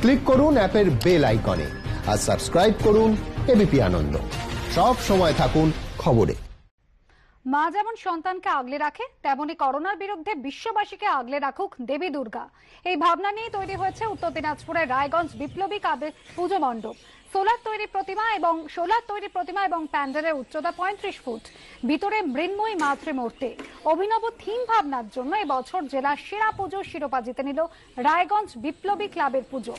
Click করুন অ্যাপের bell আইকনে আর সাবস্ক্রাইব করুন এবিপি আনন্দ। সব সময় থাকুন খবরে। মা যেমন সন্তানকে আগলে রাখে, তেমনি করোনার বিরুদ্ধে বিশ্ববাসীকে আগলে রাখুক দেবী দুর্গা। এই ভাবনা নিয়ে তৈরি হয়েছে উত্তর দিনাজপুরের রায়গঞ্জ বিপ্লবী কাদের পুজো মণ্ডপ। সোলার তৈরি প্রতিমা এবং সোলার তৈরি প্রতিমা এবং প্যান্ডেলের উচ্চতা পঁয়ত্রিশ ফুট। ভিতরে মৃন্ময়ী মাতৃমূর্তি। অভিনব থিম ভাবনার জন্য এবছর জেলার সেরা পুজোর শিরোপা জিতে নিল রায়গঞ্জ বিপ্লবী ক্লাবের পুজো।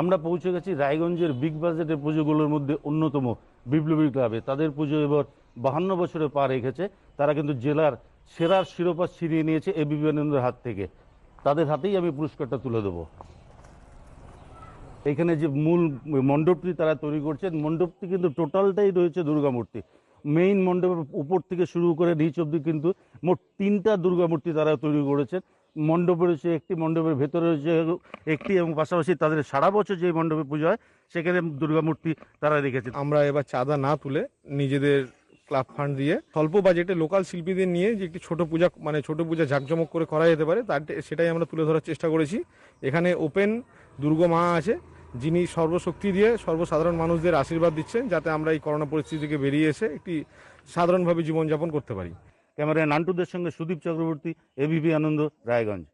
আমরা পৌঁছে গেছি রায়গঞ্জের বিগ বাজেটের পুজোগুলোর মধ্যে অন্যতম বিপ্লবী ক্লাবে। তাদের পুজো এবার বাহান্ন বছরে পা রেখেছে তারা কিন্তু জেলার সেরার শিরোপা ছিনিয়ে নিয়েছে এ বিবেকানন্দের হাত থেকে। তাদের হাতেই আমি পুরস্কারটা তুলে দেবো। এখানে যে মূল মণ্ডপটি তারা তৈরি করছেন, মণ্ডপটি কিন্তু টোটালটাই রয়েছে দুর্গামূর্তি মেইন মণ্ডপের উপর থেকে শুরু করে নিচ অব্দি কিন্তু মোট তিনটা দুর্গামূর্তি তারা তৈরি করেছেন। মণ্ডপে রয়েছে একটি মণ্ডপের ভেতরে রয়েছে একটি এবং পাশাপাশি তাদের সারা বছর যে মণ্ডপে পুজো হয়, সেখানে দুর্গা মূর্তি তারা রেখেছে। আমরা এবার চাঁদা না তুলে নিজেদের ক্লাব ফান্ড দিয়ে স্বল্প বাজেটে লোকাল শিল্পীদের নিয়ে যে একটি ছোট পূজা মানে ছোট পূজা জাঁকজমক করে করা যেতে পারে, তার সেটাই আমরা তুলে ধরার চেষ্টা করেছি। এখানে ওপেন দুর্গা মা আছে, যিনি সর্বশক্তি দিয়ে সর্বসাধারণ মানুষদের আশীর্বাদ দিচ্ছেন, যাতে আমরা এই করোনা পরিস্থিতি থেকে বেরিয়ে এসে একটি সাধারণভাবে জীবনযাপন করতে পারি। ক্যামেরায় নান্টুদের সঙ্গে সুদীপ চক্রবর্তী এবিপি আনন্দ রায়গঞ্জ।